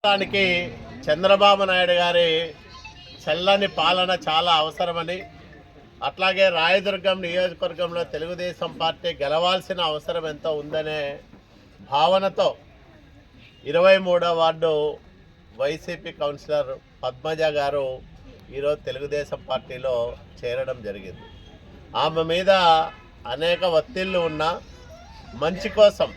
రాష్ట్రానికి చంద్రబాబు నాయుడు గారి చల్లని పాలన చాలా అవసరమని అట్లాగే రాయదుర్గం నియోజకవర్గంలో తెలుగుదేశం పార్టీ గెలవాల్సిన అవసరం ఎంతో ఉందనే భావనతో ఇరవై మూడో వార్డు వైసీపీ కౌన్సిలర్ పద్మజ గారు ఈరోజు తెలుగుదేశం పార్టీలో చేరడం జరిగింది. ఆమె మీద అనేక ఒత్తిళ్ళు ఉన్నా మంచి కోసం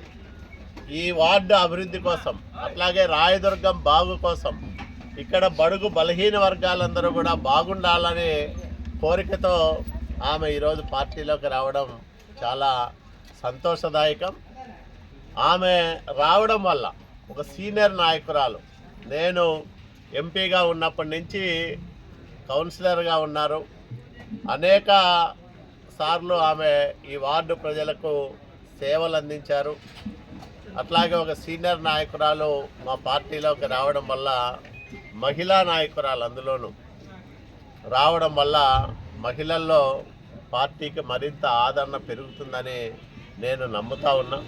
ఈ వార్డు అభివృద్ధి కోసం అట్లాగే రాయదుర్గం బాగు కోసం ఇక్కడ బడుగు బలహీన వర్గాలందరూ కూడా బాగుండాలనే కోరికతో ఆమె ఈరోజు పార్టీలోకి రావడం చాలా సంతోషదాయకం. ఆమె రావడం వల్ల ఒక సీనియర్ నాయకురాలు నేను ఎంపీగా ఉన్నప్పటి నుంచి కౌన్సిలర్గా ఉన్నారు. అనేక సార్లు ఆమె ఈ వార్డు ప్రజలకు సేవలు అందించారు. అట్లాగే ఒక సీనియర్ నాయకురాలు మా పార్టీలోకి రావడం వల్ల మహిళా నాయకురాలు అందులోనూ రావడం వల్ల మహిళల్లో పార్టీకి మరింత ఆదరణ పెరుగుతుందని నేను నమ్ముతా ఉన్నా.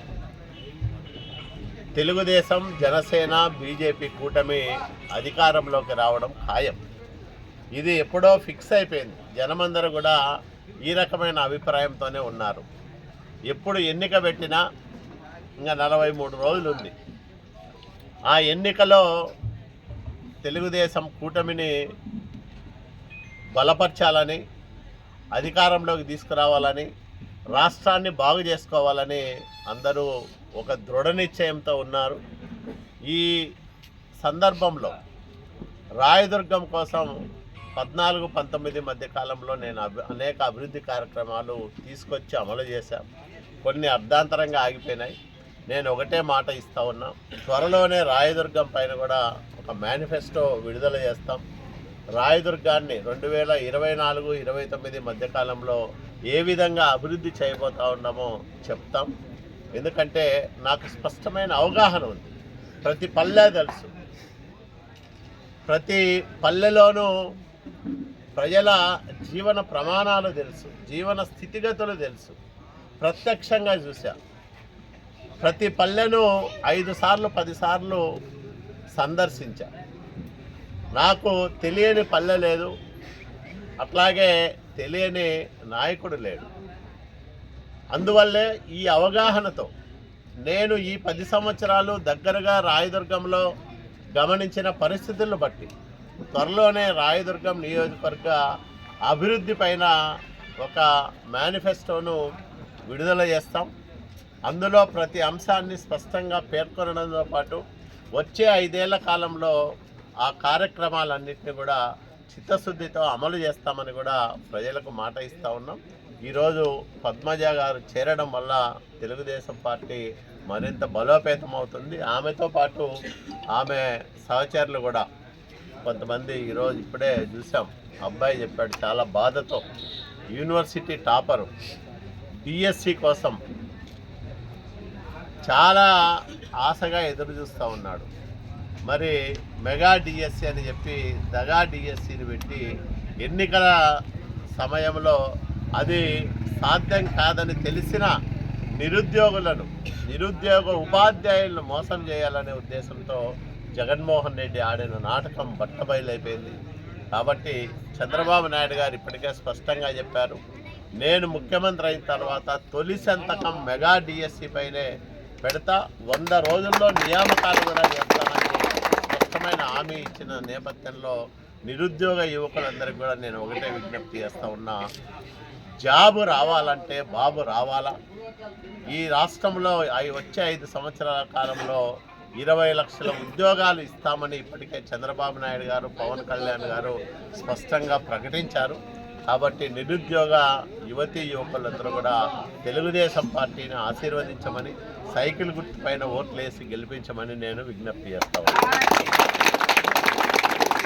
తెలుగుదేశం జనసేన బీజేపీ కూటమి అధికారంలోకి రావడం ఖాయం. ఇది ఎప్పుడో ఫిక్స్ అయిపోయింది. జనమందరూ కూడా ఈ రకమైన అభిప్రాయంతోనే ఉన్నారు. ఎప్పుడు ఎన్నిక పెట్టినా ఇంకా నలభై మూడు రోజులు ఉంది ఆ ఎన్నికలో తెలుగుదేశం కూటమిని బలపరచాలని అధికారంలోకి తీసుకురావాలని రాష్ట్రాన్ని బాగు చేసుకోవాలని అందరూ ఒక దృఢ నిశ్చయంతో ఉన్నారు. ఈ సందర్భంలో రాయదుర్గం కోసం పద్నాలుగు పంతొమ్మిది మధ్య కాలంలో నేను అభి అనేక అభివృద్ధి కార్యక్రమాలు తీసుకొచ్చి అమలు చేశాను కొన్ని అర్ధాంతరంగా ఆగిపోయినాయి. నేను ఒకటే మాట ఇస్తా ఉన్నా. త్వరలోనే రాయదుర్గం పైన కూడా ఒక మేనిఫెస్టో విడుదల చేస్తాం. రాయదుర్గాన్ని రెండు వేల ఇరవై నాలుగు ఇరవై తొమ్మిది మధ్యకాలంలో ఏ విధంగా అభివృద్ధి చేయబోతా ఉన్నామో చెప్తాం. ఎందుకంటే నాకు స్పష్టమైన అవగాహన ఉంది. ప్రతి పల్లె తెలుసు. ప్రతి పల్లెలోనూ ప్రజల జీవన ప్రమాణాలు తెలుసు. జీవన స్థితిగతులు తెలుసు. ప్రత్యక్షంగా చూశాను ప్రతి పల్లెను ఐదు సార్లు పదిసార్లు సందర్శించా. నాకు తెలియని పల్లె లేదు. అట్లాగే తెలియని నాయకుడు లేడు. అందువల్లే ఈ అవగాహనతో నేను ఈ పది సంవత్సరాలు దగ్గరగా రాయదుర్గంలో గమనించిన పరిస్థితులను బట్టి త్వరలోనే రాయదుర్గం నియోజకవర్గ అభివృద్ధి పైన ఒక మేనిఫెస్టోను విడుదల చేస్తాం. అందులో ప్రతి అంశాన్ని స్పష్టంగా పేర్కొనడంతో పాటు వచ్చే ఐదేళ్ళ కాలంలో ఆ కార్యక్రమాలన్నింటినీ కూడా చిత్తశుద్ధితో అమలు చేస్తామని కూడా ప్రజలకు మాట ఇస్తూ ఉన్నాం. ఈరోజు పద్మజ గారు చేరడం వల్ల తెలుగుదేశం పార్టీ మరింత బలోపేతం అవుతుంది ఆమెతో పాటు ఆమె సహచరులు కూడా కొంతమంది ఈరోజు ఇప్పుడే చూసాం అబ్బాయి చెప్పాడు చాలా బాధతో. University topper. డిఎస్సి కోసం చాలా ఆశగా ఎదురు చూస్తూ ఉన్నాడు. మరి మెగా డిఎస్సి అని చెప్పి దగా డిఎస్సిని పెట్టి ఎన్నికల సమయంలో అది సాధ్యం కాదని తెలిసిన నిరుద్యోగులను నిరుద్యోగ ఉపాధ్యాయులను మోసం చేయాలనే ఉద్దేశంతో జగన్మోహన్ రెడ్డి ఆడిన నాటకం బట్టబయలైపోయింది. కాబట్టి చంద్రబాబు నాయుడు గారు ఇప్పటికే స్పష్టంగా చెప్పారు. నేను ముఖ్యమంత్రి అయిన తర్వాత తొలి సంతకం మెగా డిఎస్సి పైనే పెడతా వంద రోజుల్లో నియామకాలు కూడా చేస్తానని స్పష్టమైన హామీ ఇచ్చిన నేపథ్యంలో నిరుద్యోగ యువకులందరికీ కూడా నేను ఒకటే విజ్ఞప్తి చేస్తూ ఉన్నా. జాబు రావాలంటే బాబు రావాలా? ఈ రాష్ట్రంలో వచ్చే ఐదు సంవత్సరాల కాలంలో ఇరవై లక్షల ఉద్యోగాలు ఇస్తామని ఇప్పటికే చంద్రబాబు నాయుడు గారు పవన్ కళ్యాణ్ గారు స్పష్టంగా ప్రకటించారు. కాబట్టి నిరుద్యోగ యువతీ యువకులందరూ కూడా తెలుగుదేశం పార్టీని ఆశీర్వదించమని సైకిల్ గుర్తు పైన ఓట్లేసి గెలిపించమని నేను విజ్ఞప్తి చేస్తాను